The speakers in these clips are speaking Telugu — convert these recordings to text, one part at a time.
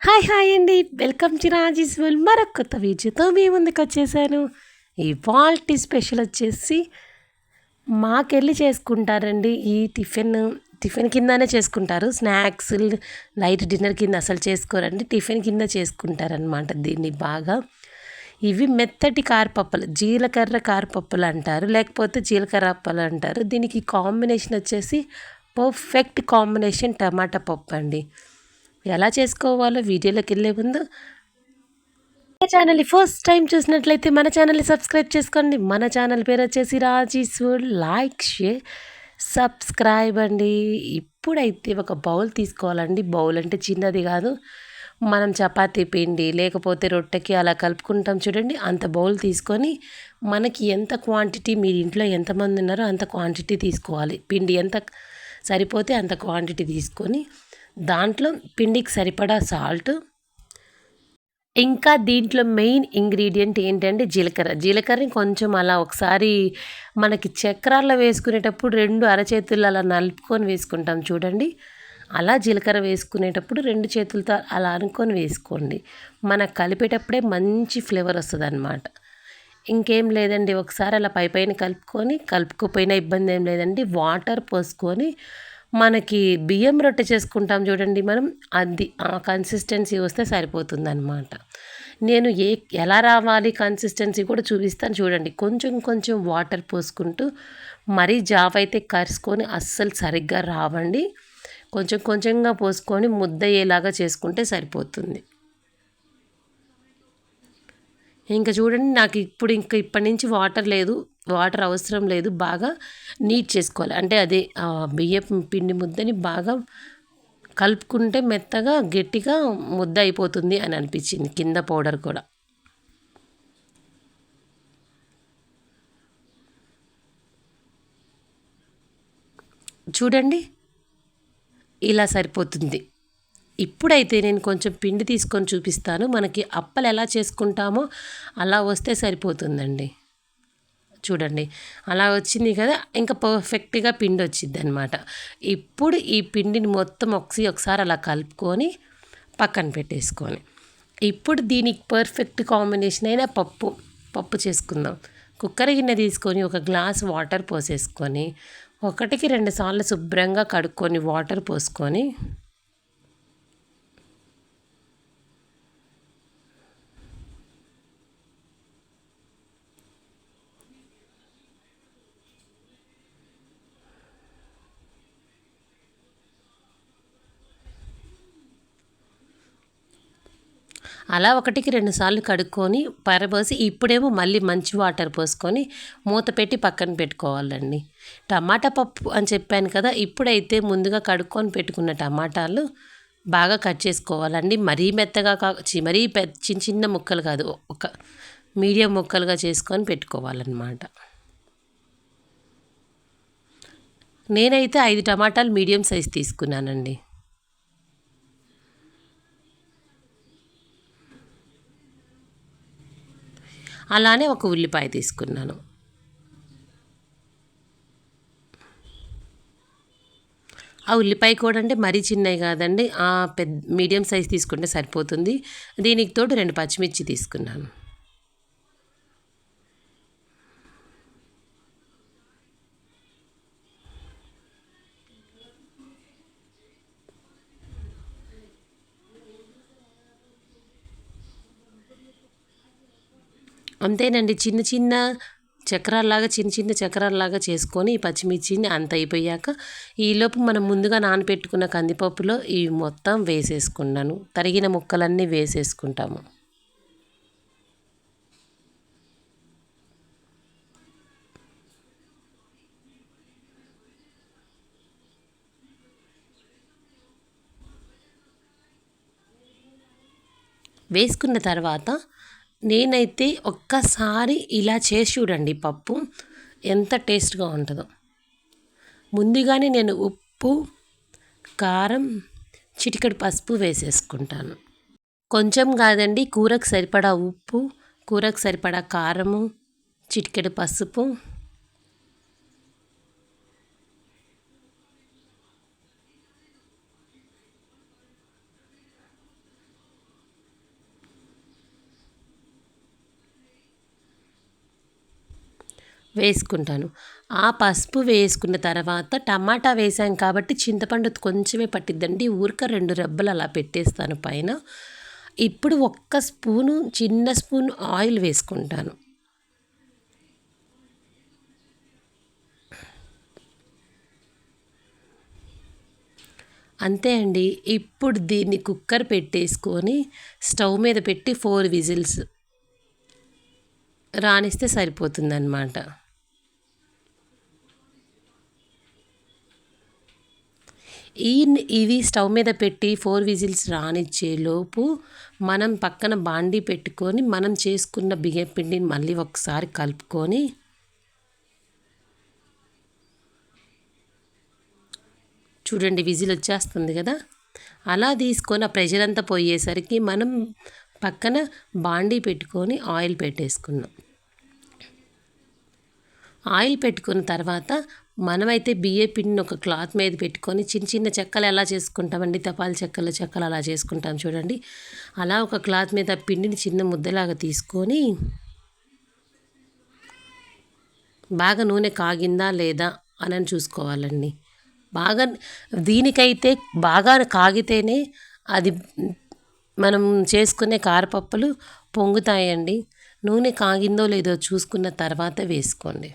హాయ్ హాయ్ అండి. వెల్కమ్ టు రాజీస్వల్ మరొక కొత్త వీడియోతో మీ ముందుకు వచ్చేసాను. ఈ వాల్టీ స్పెషల్ వచ్చేసి మాకెళ్ళి చేసుకుంటారండి. ఈ టిఫిన్ టిఫిన్ కిందనే చేసుకుంటారు. స్నాక్స్ నైట్ డిన్నర్ కింద అసలు చేసుకోరండి. టిఫిన్ కింద చేసుకుంటారనమాట దీన్ని బాగా. ఇవి మెత్తటి కారపప్పలు జీలకర్ర కారపప్పులు అంటారు. లేకపోతే జీలకర్ర అప్పలు అంటారు. దీనికి కాంబినేషన్ వచ్చేసి పర్ఫెక్ట్ కాంబినేషన్ టమాటా పప్పు అండి. ఎలా చేసుకోవాలో వీడియోలోకి వెళ్ళే ముందు ఛానల్ని ఫస్ట్ టైం చూసినట్లయితే మన ఛానల్ని సబ్స్క్రైబ్ చేసుకోండి. మన ఛానల్ పేరు వచ్చేసి రాజీశ్వర్ లైక్ షేర్ సబ్స్క్రైబ్ అండి. ఇప్పుడైతే ఒక బౌల్ తీసుకోవాలండి. బౌల్ అంటే చిన్నది కాదు. మనం చపాతీ పిండి లేకపోతే రొట్టెకి అలా కలుపుకుంటాం చూడండి. అంత బౌల్ తీసుకొని మనకి ఎంత క్వాంటిటీ మీ ఇంట్లో ఎంతమంది ఉన్నారో అంత క్వాంటిటీ తీసుకోవాలి. పిండి ఎంత సరిపోతే అంత క్వాంటిటీ తీసుకొని దాంట్లో పిండికి సరిపడా సాల్ట్. ఇంకా దీంట్లో మెయిన్ ఇంగ్రీడియంట్ ఏంటంటే జీలకర్ర. జీలకర్రని కొంచెం అలా ఒకసారి మనకి చక్రాల్లో వేసుకునేటప్పుడు రెండు అరచేతులు అలా నలుపుకొని వేసుకుంటాం చూడండి. అలా జీలకర్ర వేసుకునేటప్పుడు రెండు చేతులతో అలా అనుకొని వేసుకోండి. మనకు కలిపేటప్పుడే మంచి ఫ్లేవర్ వస్తుంది అనమాట ఇంకేం లేదండి ఒకసారి అలా పై పైన కలుపుకొని కలుపుకోపోయినా ఇబ్బంది ఏం లేదండి వాటర్ పోసుకొని మనకి బియ్యం రొట్టె చేసుకుంటాం చూడండి మనం అది ఆ కన్సిస్టెన్సీ వస్తే సరిపోతుంది అనమాట నేను ఏ ఎలా రావాలి కన్సిస్టెన్సీ కూడా చూపిస్తాను చూడండి. కొంచెం కొంచెం వాటర్ పోసుకుంటూ మరీ జావ అయితే కరుసుకొని అస్సలు సరిగ్గా రావండి. కొంచెం కొంచెంగా పోసుకొని ముద్ద అయ్యేలాగా చేసుకుంటే సరిపోతుంది. ఇంకా చూడండి నాకు ఇప్పుడు ఇంకా ఇప్పటి నుంచి వాటర్ లేదు వాటర్ అవసరం లేదు బాగా నీట్ చేసుకోవాలి. అంటే అదే బియ్యం పిండి ముద్దని బాగా కలుపుకుంటే మెత్తగా గట్టిగా ముద్ద అయిపోతుంది అని అనిపించింది కింద పౌడర్ కూడా. చూడండి ఇలా సరిపోతుంది. ఇప్పుడైతే నేను కొంచెం పిండి తీసుకొని చూపిస్తాను. మనకి అప్పలు ఎలా చేసుకుంటామో అలా వస్తే సరిపోతుందండి. చూడండి అలా వచ్చింది కదా ఇంకా పర్ఫెక్ట్గా పిండి వచ్చింది అనమాట ఇప్పుడు ఈ పిండిని మొత్తం ఒకసి ఒకసారి అలా కలుపుకొని పక్కన పెట్టేసుకొని ఇప్పుడు దీనికి పర్ఫెక్ట్ కాంబినేషన్ అయిన పప్పు పప్పు చేసుకుందాం. కుక్కర్ గిన్నె తీసుకొని ఒక గ్లాస్ వాటర్ పోసేసుకొని ఒకటికి రెండు సార్లు శుభ్రంగా కడుక్కొని వాటర్ పోసుకొని అలా ఒకటికి రెండు సార్లు కడుక్కొని పరబోసి ఇప్పుడేమో మళ్ళీ మంచి వాటర్ పోసుకొని మూత పెట్టి పక్కన పెట్టుకోవాలండి. టమాటా పప్పు అని చెప్పాను కదా ఇప్పుడైతే ముందుగా కడుక్కొని పెట్టుకున్న టమాటాలు బాగా కట్ చేసుకోవాలండి. మరీ మెత్తగా కా మరీ పెద్ద చిన్న చిన్న ముక్కలు కాదు ఒక మీడియం ముక్కలుగా చేసుకొని పెట్టుకోవాలన్నమాట. నేనైతే ఐదు టమాటాలు మీడియం సైజ్ తీసుకున్నానండి. అలానే ఒక ఉల్లిపాయ తీసుకున్నాను. ఆ ఉల్లిపాయ కూడా అంటే మరీ చిన్నవి కాదండి. ఆ పెద్ద మీడియం సైజ్ తీసుకుంటే సరిపోతుంది. దీనికి తోడు రెండు పచ్చిమిర్చి తీసుకున్నాను. అంతేనండి. చిన్న చిన్న చక్రాల్లాగా చిన్న చిన్న చక్రాల్లాగా చేసుకొని ఈ పచ్చిమిర్చిని అంత అయిపోయాక ఈలోపు మనం ముందుగా నానబెట్టుకున్న కందిపప్పులో ఇవి మొత్తం వేసేసుకున్నాను. తరిగిన ముక్కలన్నీ వేసేసుకుంటాము. వేసుకున్న తర్వాత నేనైతే ఒక్కసారి ఇలా చేసి చూడండి పప్పు ఎంత టేస్ట్గా ఉంటుందో. ముందుగానే నేను ఉప్పు కారం చిటికెడు పసుపు వేసేసుకుంటాను. కొంచెం కాదండి కూరకు సరిపడా ఉప్పు కూరకు సరిపడా కారము చిటికెడు పసుపు వేసుకుంటాను. ఆ పసుపు వేసుకున్న తర్వాత టమాటా వేసాం కాబట్టి చింతపండు కొంచెమే పట్టిద్దండి. ఊరిక రెండు రెబ్బలు అలా పెట్టేస్తాను పైన. ఇప్పుడు ఒక్క స్పూను చిన్న స్పూన్ ఆయిల్ వేసుకుంటాను. అంతే అండి. ఇప్పుడు దీన్ని కుక్కర్ పెట్టేసుకొని స్టవ్ మీద పెట్టి ఫోర్ విజిల్స్ రాణిస్తే సరిపోతుందన్నమాట. ఈ ఇవి స్టవ్ మీద పెట్టి ఫోర్ విజిల్స్ రానిచ్చే లోపు మనం పక్కన బాండీ పెట్టుకొని మనం చేసుకున్న బియ్యం పిండిని మళ్ళీ ఒకసారి కలుపుకొని చూడండి విజిల్ వచ్చేస్తుంది కదా? అలా తీసుకొని ఆ ప్రెషర్ అంతా పోయేసరికి మనం పక్కన బాండీ పెట్టుకొని ఆయిల్ పెట్టేసుకున్నాం. ఆయిల్ పెట్టుకున్న తర్వాత మనమైతే బియ్య పిండిని ఒక క్లాత్ మీద పెట్టుకొని చిన్న చిన్న చెక్కలు ఎలా చేసుకుంటామండి? తపాల చెక్కలు చెక్కలు అలా చేసుకుంటాం చూడండి. అలా ఒక క్లాత్ మీద పిండిని చిన్న ముద్దలాగా తీసుకొని బాగా నూనె కాగిందా లేదా అని చూసుకోవాలండి. బాగా దీనికైతే బాగా కాగితేనే అది మనం చేసుకునే కారపప్పులు పొంగుతాయండి. నూనె కాగిందో లేదో చూసుకున్న తర్వాత వేసుకోండి.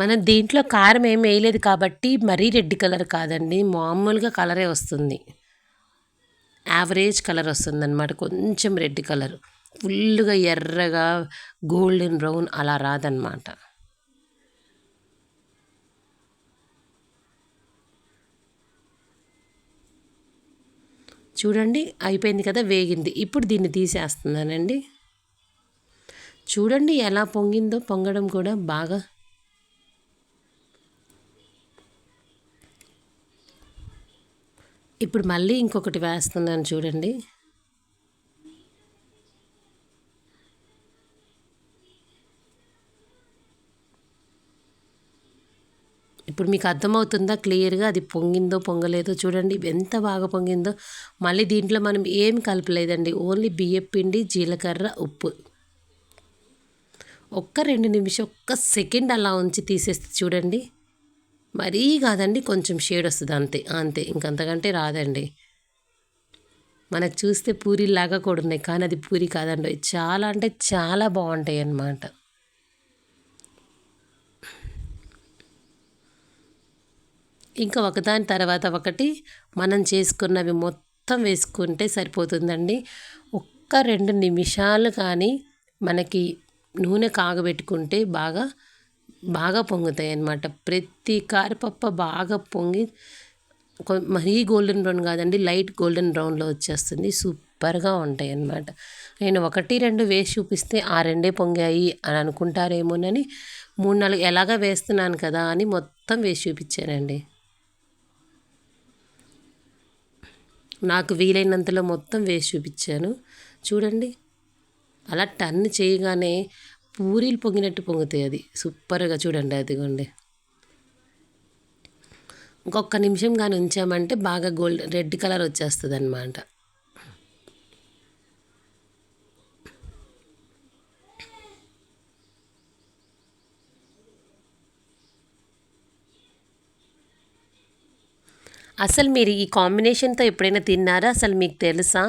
మనం దీంట్లో కారం ఏం వేయలేదు కాబట్టి మరీ రెడ్ కలర్ కాదండి. మామూలుగా కలరే వస్తుంది. యావరేజ్ కలర్ వస్తుంది అనమాట కొంచెం రెడ్ కలర్. ఫుల్గా ఎర్రగా గోల్డెన్ బ్రౌన్ అలా రాదనమాట చూడండి అయిపోయింది కదా వేగింది. ఇప్పుడు దీన్ని తీసేస్తున్నానండి. చూడండి ఎలా పొంగిందో పొంగడం కూడా బాగా ఇప్పుడు మళ్ళీ ఇంకొకటి వేస్తున్నాను చూడండి. ఇప్పుడు మీకు అర్థమవుతుందా క్లియర్గా అది పొంగిందో పొంగలేదో చూడండి. ఎంత బాగా పొంగిందో. మళ్ళీ దీంట్లో మనం ఏం కలపలేదండి. ఓన్లీ బియ్యం పిండి జీలకర్ర ఉప్పు. ఒక్క రెండు నిమిషం ఒక్క సెకండ్ అలా ఉంచి తీసేస్తే చూడండి. మరీ కాదండి కొంచెం షేడ్ వస్తుంది అంతే అంతే. ఇంకంతకంటే రాదండి. మనకు చూస్తే పూరిలాగా కూడా ఉన్నాయి కానీ అది పూరి కాదండి. చాలా అంటే చాలా బాగుంటాయి అన్నమాట. ఇంకా ఒకదాని తర్వాత ఒకటి మనం చేసుకున్నవి మొత్తం వేసుకుంటే సరిపోతుందండి. ఒక్క రెండు నిమిషాలు కానీ మనకి నూనె కాగబెట్టుకుంటే బాగా బాగా పొంగుతాయి అన్నమాట ప్రతి కారపప్ప బాగా పొంగి మరీ గోల్డెన్ బ్రౌన్ కాదండి లైట్ గోల్డెన్ బ్రౌన్లో వచ్చేస్తుంది. సూపర్గా ఉంటాయి అన్నమాట నేను ఒకటి రెండు వేసి చూపిస్తే ఆ రెండే పొంగాయి అని అనుకుంటారేమోనని మూడు నాలుగు ఎలాగా వేస్తున్నాను కదా అని మొత్తం వేసి చూపించానండి. నాకు వీలైనంతలో మొత్తం వేసి చూపించాను. చూడండి అలా టర్న్ చేయగానే పూరీలు పొంగినట్టు పొంగుతాయి అది. సూపర్గా చూడండి అదిగోండి ఇంకొక నిమిషం కానీ ఉంచామంటే బాగా గోల్డ్ రెడ్ కలర్ వచ్చేస్తుంది అనమాట అసలు మీరు ఈ కాంబినేషన్తో ఎప్పుడైనా తిన్నారా? అసలు మీకు తెలుసా?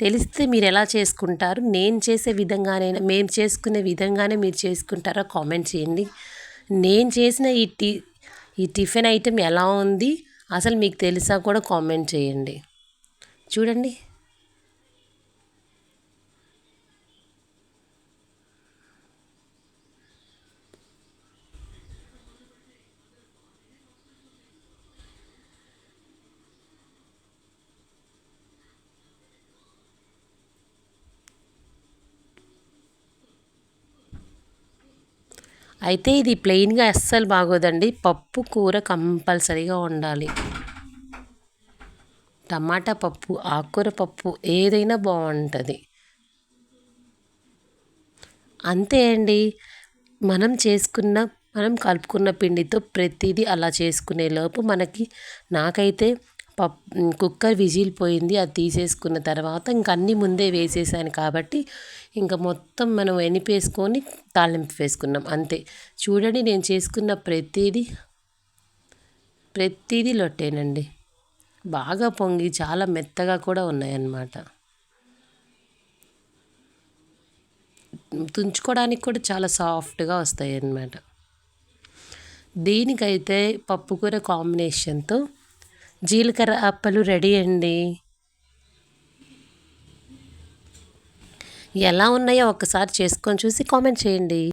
తెలిస్తే మీరు ఎలా చేసుకుంటారు? నేను చేసే విధంగానే మేము చేసుకునే విధంగానే మీరు చేసుకుంటారా? కామెంట్ చేయండి. నేను చేసిన ఈ టీ ఈ టిఫిన్ ఐటెం ఎలా ఉంది? అసలు మీకు తెలుసా కూడా కామెంట్ చేయండి. చూడండి. అయితే ఇది ప్లెయిన్గా అస్సలు బాగోదండి. పప్పు కూర కంపల్సరీగా ఉండాలి టమాటా పప్పు ఆకుకూర పప్పు ఏదైనా బాగుంటుంది. అంతే అండి. మనం చేసుకున్న మనం కలుపుకున్న పిండితో ప్రతిదీ అలా చేసుకునే లోపు మనకి నాకైతే పప్ కుక్కర్ విజిల్ పోయింది అది తీసేసుకున్న తర్వాత ఇంక అన్నీ ముందే వేసేసాను కాబట్టి ఇంకా మొత్తం మనం ఎనిపేసుకొని తాలింపు వేసుకున్నాం అంతే. చూడండి నేను చేసుకున్న ప్రతిదీ ప్రతిదీ లొట్టేనండి. బాగా పొంగి చాలా మెత్తగా కూడా ఉన్నాయన్నమాట. తుంచుకోవడానికి కూడా చాలా సాఫ్ట్గా వస్తాయి అన్నమాట దీనికైతే పప్పుకూర కాంబినేషన్తో జీలకర్ర అప్పలు రెడీ అండి. ఎలా ఉన్నాయో ఒకసారి చేసుకొని చూసి కామెంట్ చేయండి.